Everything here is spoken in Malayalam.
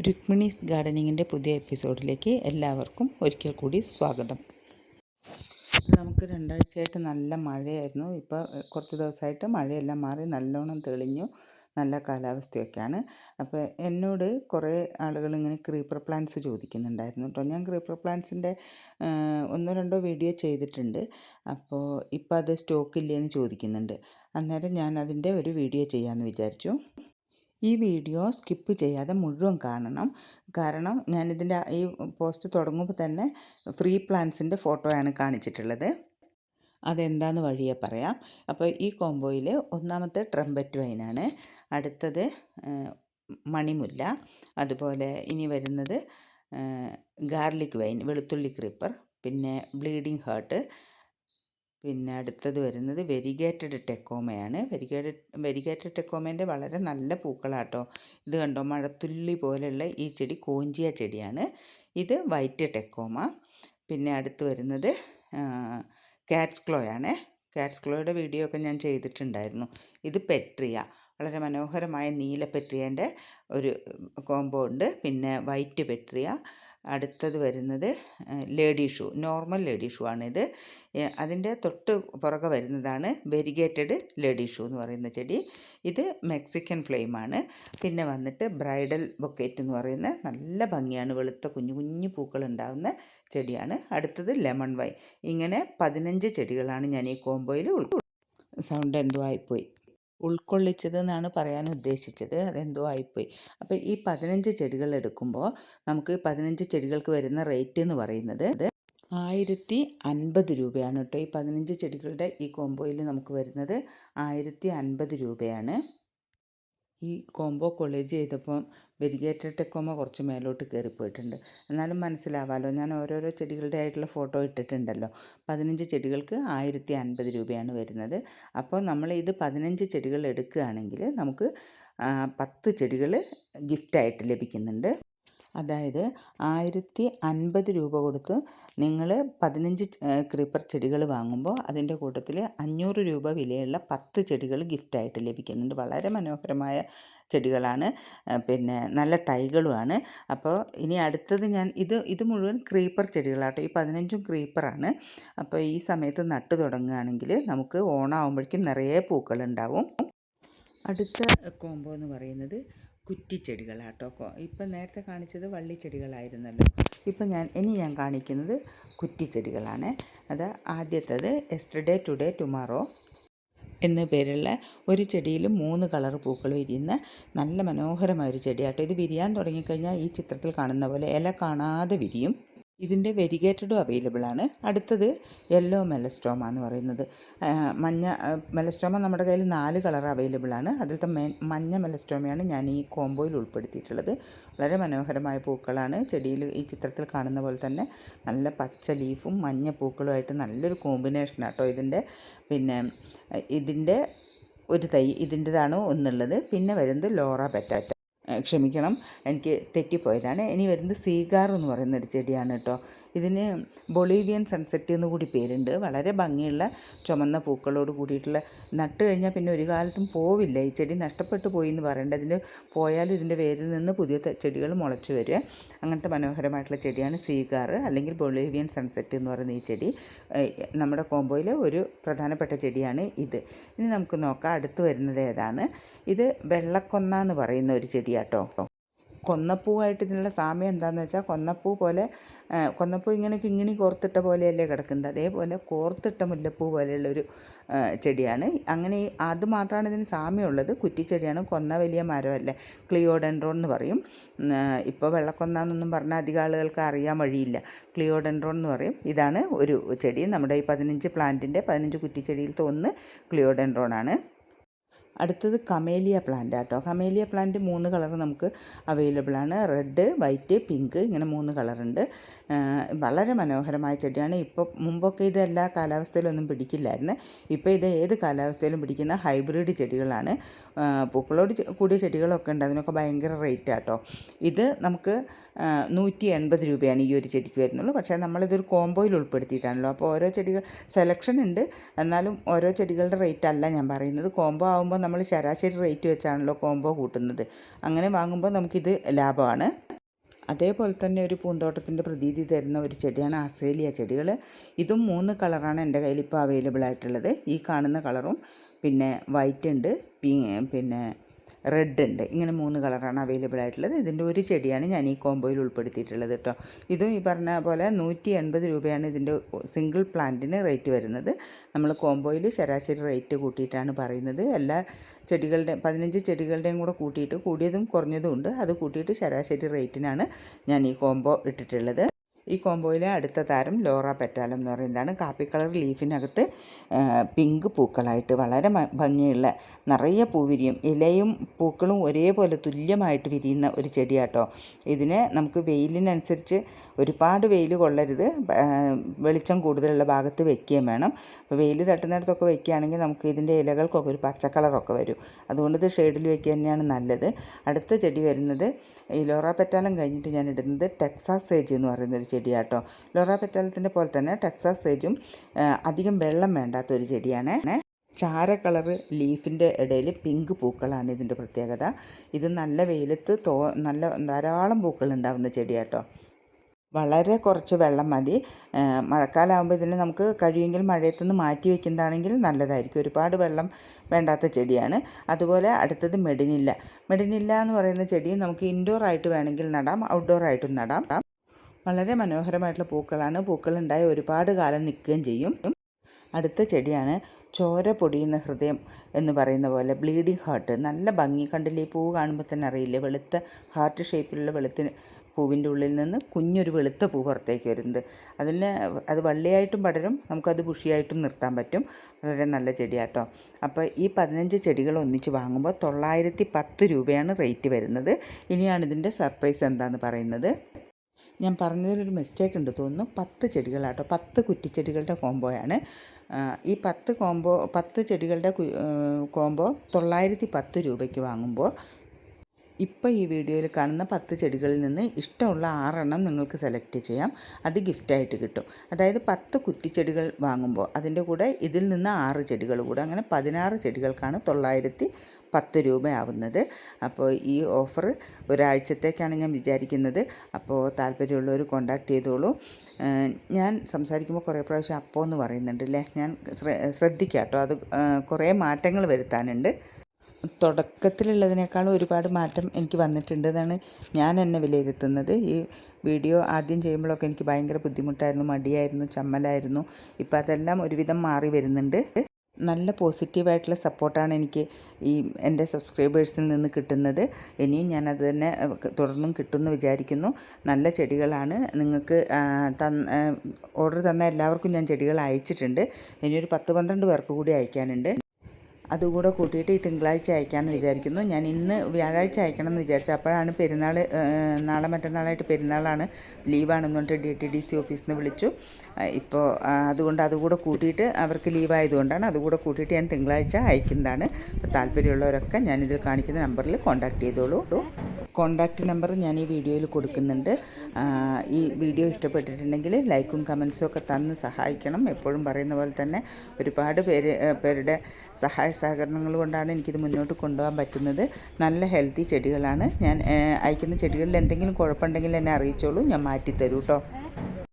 രുക്മിണീസ് ഗാർഡനിങ്ങിന്റെ പുതിയ എപ്പിസോഡിലേക്ക് എല്ലാവർക്കും ഒരിക്കൽ കൂടി സ്വാഗതം. നമുക്ക് രണ്ടാഴ്ചയായിട്ട് നല്ല മഴയായിരുന്നു. ഇപ്പോൾ കുറച്ച് ദിവസമായിട്ട് മഴയെല്ലാം മാറി നല്ലോണം തെളിഞ്ഞു. നല്ല കാലാവസ്ഥയൊക്കെയാണ്. അപ്പോൾ എന്നോട് കുറേ ആളുകൾ ഇങ്ങനെ ക്രീപ്പർ പ്ലാന്റ്സ് ചോദിക്കുന്നുണ്ടായിരുന്നു കേട്ടോ. ഞാൻ ക്രീപ്പർ പ്ലാന്റ്സിന്റെ ഒന്നോ രണ്ടോ വീഡിയോ ചെയ്തിട്ടുണ്ട്. അപ്പോൾ ഇപ്പോൾ അത് സ്റ്റോക്കില്ലേന്ന് ചോദിക്കുന്നുണ്ട്. അന്നേരം ഞാൻ അതിന്റെ ഒരു വീഡിയോ ചെയ്യാമെന്ന് വിചാരിച്ചു. ഈ വീഡിയോ സ്കിപ്പ് ചെയ്യാതെ മുഴുവൻ കാണണം. കാരണം ഞാനിതിന്റെ ഈ പോസ്റ്റ് തുടങ്ങുമ്പോൾ തന്നെ ഫ്രീ പ്ലാൻസിന്റെ ഫോട്ടോയാണ് കാണിച്ചിട്ടുള്ളത്. അതെന്താന്ന് വഴിയെ പറയാം. അപ്പോൾ ഈ കോംബോയിൽ ഒന്നാമത്തെ ട്രംപറ്റ് വൈനാണ്. അടുത്തത് മണിമുല്ല. അതുപോലെ ഇനി വരുന്നത് ഗാർലിക് വൈൻ വെളുത്തുള്ളി ക്രീപ്പർ പിന്നെ ബ്ലീഡിംഗ് ഹേർട്ട് പിന്നെ അടുത്തത് വരുന്നത് വെരിഗേറ്റഡ് ടെക്കോമയാണ്. വെരിഗേറ്റഡ് വെരിഗേറ്റഡ് ടെക്കോമേന്റെ വളരെ നല്ല പൂക്കളാട്ടോ. ഇത് കണ്ടോ? മഴത്തുള്ളി പോലെയുള്ള ഈ ചെടി കോഞ്ചിയ ചെടിയാണ്. ഇത് വൈറ്റ് ടെക്കോമ. പിന്നെ അടുത്ത് വരുന്നത് കാറ്റ്സ് ക്ലോയാണ് കാറ്റ്സ് ക്ലോയുടെ വീഡിയോ ഒക്കെ ഞാൻ ചെയ്തിട്ടുണ്ടായിരുന്നു. ഇത് പെട്രിയ. വളരെ മനോഹരമായ നീല പെട്രിയേന്റെ ഒരു കോമ്പോ ഉണ്ട് പിന്നെ വൈറ്റ് പെട്രിയ. അടുത്തത് വരുന്നത് lady shoe normal lady shoe ആണിത്. അതിന്റെ തൊട്ട് പുറകെ വരുന്നതാണ് വെരിഗേറ്റഡ് ലേഡി ഷൂ എന്ന് പറയുന്ന ചെടി. ഇത് മെക്സിക്കൻ ഫ്ലെയിമാണ് പിന്നെ വന്നിട്ട് ബ്രൈഡൽ ബൊക്കേറ്റ് എന്ന് പറയുന്ന നല്ല ഭംഗിയാണ് വെളുത്ത കുഞ്ഞു കുഞ്ഞു പൂക്കൾ ഉണ്ടാകുന്ന ചെടിയാണ്. അടുത്തത് ലെമൺ വൈ. ഇങ്ങനെ പതിനഞ്ച് ചെടികളാണ് ഞാൻ ഈ കോംബോയിൽ ഉൾക്കൊള്ളുന്നത് സൗണ്ട് എന്തോ ആയിപ്പോയി. ഉൾക്കൊള്ളിച്ചത് എന്നാണ് പറയാൻ ഉദ്ദേശിച്ചത്. അതെന്തോ ആയിപ്പോയി. അപ്പോൾ ഈ പതിനഞ്ച് ചെടികൾ എടുക്കുമ്പോൾ നമുക്ക് പതിനഞ്ച് ചെടികൾക്ക് വരുന്ന റേറ്റ് എന്ന് പറയുന്നത് ആയിരത്തി അൻപത് രൂപയാണ് കേട്ടോ. ഈ പതിനഞ്ച് ചെടികളുടെ ഈ കോംബോയിൽ നമുക്ക് വരുന്നത് ആയിരത്തി അൻപത് രൂപയാണ്. ഈ കോംബോ കോളേജ് ചെയ്തപ്പോൾ വെരിഗേറ്റഡ് ടെക്കോമ കുറച്ച് മേലോട്ട് കയറിപ്പോയിട്ടുണ്ട് എന്നാലും മനസ്സിലാവാമല്ലോ ഞാൻ ഓരോരോ ചെടികളുടെ ആയിട്ടുള്ള ഫോട്ടോ ഇട്ടിട്ടുണ്ടല്ലോ. പതിനഞ്ച് ചെടികൾക്ക് ആയിരത്തി അൻപത് രൂപയാണ് വരുന്നത്. അപ്പോൾ നമ്മൾ ഇത് പതിനഞ്ച് ചെടികൾ എടുക്കുകയാണെങ്കിൽ നമുക്ക് പത്ത് ചെടികൾ ഗിഫ്റ്റായിട്ട് ലഭിക്കുന്നുണ്ട്. അതായത് ആയിരത്തി അൻപത് രൂപ കൊടുത്ത് നിങ്ങൾ പതിനഞ്ച് ക്രീപ്പർ ചെടികൾ വാങ്ങുമ്പോൾ അതിന്റെ കൂട്ടത്തിൽ അഞ്ഞൂറ് രൂപ വിലയുള്ള പത്ത് ചെടികൾ ഗിഫ്റ്റായിട്ട് ലഭിക്കുന്നുണ്ട്. വളരെ മനോഹരമായ ചെടികളാണ്. പിന്നെ നല്ല തൈകളുമാണ്. അപ്പോൾ ഇനി അടുത്തത് ഞാൻ ഇത് ഇത് മുഴുവൻ ക്രീപ്പർ ചെടികളാട്ടോ. ഈ പതിനഞ്ചും ക്രീപ്പറാണ് അപ്പോൾ ഈ സമയത്ത് നട്ടു തുടങ്ങുകയാണെങ്കിൽ നമുക്ക് ഓണാകുമ്പോഴേക്കും നിറയെ പൂക്കളുണ്ടാവും അടുത്ത കോംബോ എന്ന് പറയുന്നത് കുറ്റിച്ചെടികളാട്ടോ. ഇപ്പം നേരത്തെ കാണിച്ചത് വള്ളിച്ചെടികളായിരുന്നല്ലോ. ഇപ്പം ഞാൻ ഇനി ഞാൻ കാണിക്കുന്നത് കുറ്റിച്ചെടികളാണ്. അത് ആദ്യത്തത് എസ്റ്റർഡേ ടുഡേ ടുമാറോ എന്ന പേരുള്ള ഒരു ചെടിയിൽ മൂന്ന് കളർ പൂക്കൾ വിരിയുന്ന നല്ല മനോഹരമായ ഒരു ചെടിയാട്ടോ. ഇത് വിരിയാൻ തുടങ്ങിക്കഴിഞ്ഞാൽ ഈ ചിത്രത്തിൽ കാണുന്ന പോലെ ഇല കാണാതെ വിരിയും. ഇതിന്റെ വെരിഗേറ്റഡും അവൈലബിൾ ആണ് അടുത്തത് യെല്ലോ മെലസ്റ്റോമ എന്ന് പറയുന്നത്. മഞ്ഞ മെലസ്ട്രോമ നമ്മുടെ കയ്യിൽ നാല് കളർ അവൈലബിൾ ആണ് അതിലത്തെ മഞ്ഞ മെലസ്ട്രോമയാണ് ഞാൻ ഈ കോംബോയിൽ ഉൾപ്പെടുത്തിയിട്ടുള്ളത്. വളരെ മനോഹരമായ പൂക്കളാണ്. ചെടിയിൽ ഈ ചിത്രത്തിൽ കാണുന്ന പോലെ തന്നെ നല്ല പച്ച ലീഫും മഞ്ഞ പൂക്കളുമായിട്ട് നല്ലൊരു കോമ്പിനേഷനാണ് കേട്ടോ ഇതിന്റെ. പിന്നെ ഇതിന്റെ ഒരു തൈ ഇതിന്റെതാണ് ഒന്നുള്ളത്. പിന്നെ വരുന്നത് ലോറ പെറ്റാറ്റ. ക്ഷമിക്കണം. എനിക്ക് തെറ്റിപ്പോയതാണ്. ഇനി വരുന്നത് സീഗാർ എന്ന് പറയുന്ന ഒരു ചെടിയാണ് കേട്ടോ. ഇതിന് ബൊളീവിയൻ സൺസെറ്റ് എന്ന് കൂടി പേരുണ്ട്. വളരെ ഭംഗിയുള്ള ചുമന്ന പൂക്കളോട് കൂടിയിട്ടുള്ള നട്ട് കഴിഞ്ഞാൽ പിന്നെ ഒരു കാലത്തും പോവില്ല. ഈ ചെടി നഷ്ടപ്പെട്ടു പോയി എന്ന് പറയേണ്ടത് അതിന് പോയാലും ഇതിന്റെ വേരിൽ നിന്ന് പുതിയ ചെടികൾ മുളച്ചു വരിക. അങ്ങനത്തെ മനോഹരമായിട്ടുള്ള ചെടിയാണ് സീഗാർ അല്ലെങ്കിൽ ബൊളീവിയൻ സൺസെറ്റ് എന്ന് പറയുന്ന ഈ ചെടി. നമ്മുടെ കോമ്പോയിലെ ഒരു പ്രധാനപ്പെട്ട ചെടിയാണ് ഇത്. ഇനി നമുക്ക് നോക്കാം അടുത്ത് വരുന്നത് ഏതാണ്. ഇത് വെള്ളക്കൊന്ന എന്ന് പറയുന്ന ഒരു ചെടിയാണ്. കേട്ടോ കൊന്നപ്പൂവായിട്ട് ഇതിനുള്ള സാമ്യം എന്താണെന്ന് വെച്ചാൽ കൊന്നപ്പൂ പോലെ കൊന്നപ്പൂ ഇങ്ങനെ കിങ്ങിണി കോർത്തിട്ട പോലെയല്ലേ കിടക്കുന്നത്. അതേപോലെ കോർത്തിട്ട മുല്ലപ്പൂ പോലെയുള്ളൊരു ചെടിയാണ്. അങ്ങനെ അത് മാത്രമാണ് ഇതിന് സാമ്യമുള്ളത്. കുറ്റിച്ചെടിയാണ്. കൊന്ന വലിയ മരമല്ലേ. ക്ലിയോഡെൻഡ്രോൺ എന്ന് പറയും. ഇപ്പോൾ വെള്ളക്കൊന്ന എന്നൊന്നും പറഞ്ഞാൽ അധികം ആളുകൾക്ക് അറിയാൻ വഴിയില്ല. ക്ലിയോഡെൻഡ്രോൺ എന്ന് പറയും. ഇതാണ് ഒരു ചെടി. നമ്മുടെ ഈ പതിനഞ്ച് പ്ലാന്റിന്റെ പതിനഞ്ച് കുറ്റിച്ചെടിയിലത്തെ തോന്നുന്ന ക്ലിയോഡെൻഡ്രോൺ ആണ്. അടുത്തത് കമേലിയ പ്ലാന്റ് ആട്ടോ. കമേലിയ പ്ലാന്റ് മൂന്ന് കളർ നമുക്ക് അവൈലബിൾ ആണ്. റെഡ് വൈറ്റ് പിങ്ക് ഇങ്ങനെ മൂന്ന് കളറുണ്ട് വളരെ മനോഹരമായ ചെടിയാണ്. ഇപ്പോൾ മുമ്പൊക്കെ ഇത് എല്ലാ കാലാവസ്ഥയിലൊന്നും പിടിക്കില്ലായിരുന്നു. ഇപ്പോൾ ഇത് ഏത് കാലാവസ്ഥയിലും പിടിക്കുന്ന ഹൈബ്രിഡ് ചെടികളാണ്. പൂക്കളോട് കൂടിയ ചെടികളൊക്കെ ഉണ്ട്. അതിനൊക്കെ ഭയങ്കര റേറ്റ് ആട്ടോ. ഇത് നമുക്ക് നൂറ്റി എൺപത് രൂപയാണ് ഈ ഒരു ചെടിക്ക് വരുന്നുള്ളൂ. പക്ഷേ നമ്മളിതൊരു കോംബോയിൽ ഉൾപ്പെടുത്തിയിട്ടാണല്ലോ. അപ്പോൾ ഓരോ ചെടികൾ സെലക്ഷൻ ഉണ്ട്. എന്നാലും ഓരോ ചെടികളുടെ റേറ്റ് അല്ല ഞാൻ പറയുന്നത്. കോംബോ ആകുമ്പോൾ നമ്മൾ ശരാശരി റേറ്റ് വെച്ചാണല്ലോ കോംബോ കൂട്ടുന്നത്. അങ്ങനെ വാങ്ങുമ്പോൾ നമുക്കിത് ലാഭമാണ്. അതേപോലെ തന്നെ ഒരു പൂന്തോട്ടത്തിന്റെ പ്രതീതി തരുന്ന ഒരു ചെടിയാണ് ആസ്ട്രേലിയ ചെടികൾ. ഇതും മൂന്ന് കളറാണ് എന്റെ കയ്യിൽ ഇപ്പോൾ അവൈലബിൾ ആയിട്ടുള്ളത്. ഈ കാണുന്ന കളറും പിന്നെ വൈറ്റ് ഉണ്ട് പിന്നെ റെഡ് ഉണ്ട് ഇങ്ങനെ മൂന്ന് കളറാണ് അവൈലബിൾ ആയിട്ടുള്ളത്. ഇതിന്റെ ഒരു ചെടിയാണ് ഞാൻ ഈ കോമ്പോയിൽ ഉൾപ്പെടുത്തിയിട്ടുള്ളത് കേട്ടോ. ഇതും ഈ പറഞ്ഞ പോലെ നൂറ്റി എൺപത് രൂപയാണ് ഇതിന്റെ സിംഗിൾ പ്ലാന്റിന് റേറ്റ് വരുന്നത്. നമ്മൾ കോമ്പോയിൽ ശരാശരി റേറ്റ് കൂട്ടിയിട്ടാണ് പറയുന്നത്. എല്ലാ ചെടികളുടെ പതിനഞ്ച് ചെടികളുടെയും കൂടെ കൂട്ടിയിട്ട് കൂടിയതും കുറഞ്ഞതും ഉണ്ട്. അത് കൂട്ടിയിട്ട് ശരാശരി റേറ്റിനാണ് ഞാൻ ഈ കോംബോ ഇട്ടിട്ടുള്ളത്. ഈ കോംബോയിലെ അടുത്ത താരം ലോറ പെറ്റാലം എന്ന് പറയുന്നതാണ്. കാപ്പി കളർ ലീഫിനകത്ത് പിങ്ക് പൂക്കളായിട്ട് വളരെ ഭംഗിയുള്ള നിറയെ പൂവിരിയും ഇലയും പൂക്കളും ഒരേപോലെ തുല്യമായിട്ട് വിരിയുന്ന ഒരു ചെടിയാട്ടോ. ഇതിനെ നമുക്ക് വെയിലിനനുസരിച്ച് ഒരുപാട് വെയിൽ കൊള്ളരുത്. വെളിച്ചം കൂടുതലുള്ള ഭാഗത്ത് വെക്കുകയും വേണം. അപ്പോൾ വെയിൽ തട്ടുന്നിടത്തൊക്കെ വെക്കുകയാണെങ്കിൽ നമുക്ക് ഇതിന്റെ ഇലകൾക്കൊക്കെ ഒരു പച്ച കളറൊക്കെ വരും. അതുകൊണ്ട് ഇത് ഷെയ്ഡിൽ വെക്കുക തന്നെയാണ് നല്ലത്. അടുത്ത ചെടി വരുന്നത് ഈ ലോറ പെറ്റാലം കഴിഞ്ഞിട്ട് ഞാൻ ഇടുന്നത് ടെക്സാസ് സേജ് എന്ന് പറയുന്നൊരു കേട്ടോ ലൊറ പെറ്റാലത്തിന്റെ പോലെ തന്നെ ടെക്സാസ് സേജും അധികം വെള്ളം വേണ്ടാത്തൊരു ചെടിയാണ്. ചാര കളറ് ലീഫിന്റെ ഇടയിൽ പിങ്ക് പൂക്കളാണ് ഇതിന്റെ പ്രത്യേകത. ഇത് നല്ല വെയിലത്ത് തോ നല്ല ധാരാളം പൂക്കൾ ഉണ്ടാകുന്ന ചെടിയാട്ടോ. വളരെ കുറച്ച് വെള്ളം മതി. മഴക്കാലമാകുമ്പോൾ ഇതിനെ നമുക്ക് കഴിയുമെങ്കിൽ മഴയത്തുനിന്ന് മാറ്റി വയ്ക്കുന്നതാണെങ്കിൽ നല്ലതായിരിക്കും. ഒരുപാട് വെള്ളം വേണ്ടാത്ത ചെടിയാണ്. അതുപോലെ അടുത്തത് മെഡിനില്ല മെഡിനില്ല എന്ന് പറയുന്ന ചെടി നമുക്ക് ഇൻഡോർ ആയിട്ട് വേണമെങ്കിൽ നടാം ഔട്ട്ഡോർ ആയിട്ടും നടാം. വളരെ മനോഹരമായിട്ടുള്ള പൂക്കളാണ്. പൂക്കളുണ്ടായി ഒരുപാട് കാലം നിൽക്കുകയും ചെയ്യും. അടുത്ത ചെടിയാണ് ചോര പൊടിയുന്ന ഹൃദയം എന്ന് പറയുന്ന പോലെ ബ്ലീഡിങ് ഹാർട്ട്. നല്ല ഭംഗി കണ്ടില്ലേ? പൂ കാണുമ്പോൾ തന്നെ അറിയില്ലേ? വെളുത്ത ഹാർട്ട് ഷേപ്പിലുള്ള വെളുത്തിന് പൂവിന്റെ ഉള്ളിൽ നിന്ന് കുഞ്ഞൊരു വെളുത്ത പൂ പുറത്തേക്ക് വരുന്നത്. അതിന് അത് വള്ളിയായിട്ടും പടരും നമുക്കത് ബുഷിയായിട്ടും നിർത്താൻ പറ്റും. വളരെ നല്ല ചെടിയാട്ടോ. അപ്പോൾ ഈ പതിനഞ്ച് ചെടികൾ ഒന്നിച്ച് വാങ്ങുമ്പോൾ തൊള്ളായിരത്തി പത്ത് രൂപയാണ് റേറ്റ് വരുന്നത്. ഇനിയാണ് ഇതിന്റെ സർപ്രൈസ് എന്താണെന്ന് പറയുന്നത്. ഞാൻ പറഞ്ഞതിലൊരു മിസ്റ്റേക്ക് ഉണ്ട് തോന്നുന്നു. പത്ത് ചെടികളാട്ടോ. പത്ത് കുറ്റിച്ചെടികളുടെ കോംബോയാണ് ഈ പത്ത് കോംബോ പത്ത് ചെടികളുടെ കോംബോ തൊള്ളായിരത്തി പത്ത് രൂപയ്ക്ക് വാങ്ങുമ്പോൾ ഇപ്പോൾ ഈ വീഡിയോയിൽ കാണുന്ന പത്ത് ചെടികളിൽ നിന്ന് ഇഷ്ടമുള്ള ആറെണ്ണം നിങ്ങൾക്ക് സെലക്ട് ചെയ്യാം. അത് ഗിഫ്റ്റായിട്ട് കിട്ടും. അതായത് പത്ത് കുറ്റിച്ചെടികൾ വാങ്ങുമ്പോൾ അതിന്റെ കൂടെ ഇതിൽ നിന്ന് ആറ് ചെടികൾ കൂടെ അങ്ങനെ പതിനാറ് ചെടികൾക്കാണ് തൊള്ളായിരത്തി പത്ത് രൂപയാവുന്നത്. അപ്പോൾ ഈ ഓഫർ ഒരാഴ്ചത്തേക്കാണ് ഞാൻ വിചാരിക്കുന്നത്. അപ്പോൾ താല്പര്യമുള്ളവർ കോണ്ടാക്ട് ചെയ്തോളൂ. ഞാൻ സംസാരിക്കുമ്പോൾ കുറേ പ്രാവശ്യം അപ്പോൾ എന്ന് പറയുന്നുണ്ട് അല്ലേ? ഞാൻ ശ്രദ്ധിക്കാം കേട്ടോ. അത് കുറേ മാറ്റങ്ങൾ വരുത്താനുണ്ട്. തുടക്കത്തിലുള്ളതിനേക്കാളും ഒരുപാട് മാറ്റം എനിക്ക് വന്നിട്ടുണ്ട് എന്നാണ് ഞാൻ എന്നെ വിലയിരുത്തുന്നത്. ഈ വീഡിയോ ആദ്യം ചെയ്യുമ്പോഴൊക്കെ എനിക്ക് ഭയങ്കര ബുദ്ധിമുട്ടായിരുന്നു മടിയായിരുന്നു ചമ്മലായിരുന്നു. ഇപ്പം അതെല്ലാം ഒരുവിധം മാറി വരുന്നുണ്ട്. നല്ല പോസിറ്റീവായിട്ടുള്ള സപ്പോർട്ടാണ് എനിക്ക് ഈ എന്റെ സബ്സ്ക്രൈബേഴ്സിൽ നിന്ന് കിട്ടുന്നത്. ഇനിയും ഞാനത് തന്നെ തുടർന്നും കിട്ടുമെന്ന് വിചാരിക്കുന്നു. നല്ല ചെടികളാണ്. നിങ്ങൾക്ക് ഓർഡർ തന്ന എല്ലാവർക്കും ഞാൻ ചെടികൾ അയച്ചിട്ടുണ്ട്. ഇനിയൊരു പത്ത് പന്ത്രണ്ട് പേർക്ക് കൂടി അയക്കാനുണ്ട്. അതുകൂടെ കൂട്ടിയിട്ട് ഈ തിങ്കളാഴ്ച അയക്കാമെന്ന് വിചാരിക്കുന്നു. ഞാൻ ഇന്ന് വ്യാഴാഴ്ച അയക്കണം എന്ന് വിചാരിച്ചു. അപ്പോഴാണ് പെരുന്നാൾ നാളെ മറ്റന്നാളായിട്ട് പെരുന്നാളാണ്. ലീവാണെന്ന് പറഞ്ഞിട്ട് ഡി ടി ഡി സി ഓഫീസിൽ നിന്ന് വിളിച്ചു ഇപ്പോൾ അതുകൊണ്ട് അതുകൂടെ കൂട്ടിയിട്ട് അവർക്ക് ലീവായതുകൊണ്ടാണ് അതുകൂടെ കൂട്ടിയിട്ട് ഞാൻ തിങ്കളാഴ്ച അയക്കുന്നതാണ്. താല്പര്യമുള്ളവരൊക്കെ ഞാനിതിൽ കാണിക്കുന്ന നമ്പറിൽ കോൺടാക്ട് ചെയ്തോളൂ. കോണ്ടാക്റ്റ് നമ്പർ ഞാൻ ഈ വീഡിയോയിൽ കൊടുക്കുന്നുണ്ട്. ഈ വീഡിയോ ഇഷ്ടപ്പെട്ടിട്ടുണ്ടെങ്കിൽ ലൈക്കും കമൻസും ഒക്കെ തന്ന് സഹായിക്കണം. എപ്പോഴും പറയുന്ന പോലെ തന്നെ ഒരുപാട് പേര് പേരുടെ സഹായ സഹകരണങ്ങൾ കൊണ്ടാണ് എനിക്കിത് മുന്നോട്ട് കൊണ്ടുപോകാൻ പറ്റുന്നത്. നല്ല ഹെൽത്തി ചെടികളാണ്. ഞാൻ അയക്കുന്ന ചെടികളിൽ എന്തെങ്കിലും കുഴപ്പമുണ്ടെങ്കിൽ എന്നെ അറിയിച്ചോളൂ. ഞാൻ മാറ്റിത്തരൂ കേട്ടോ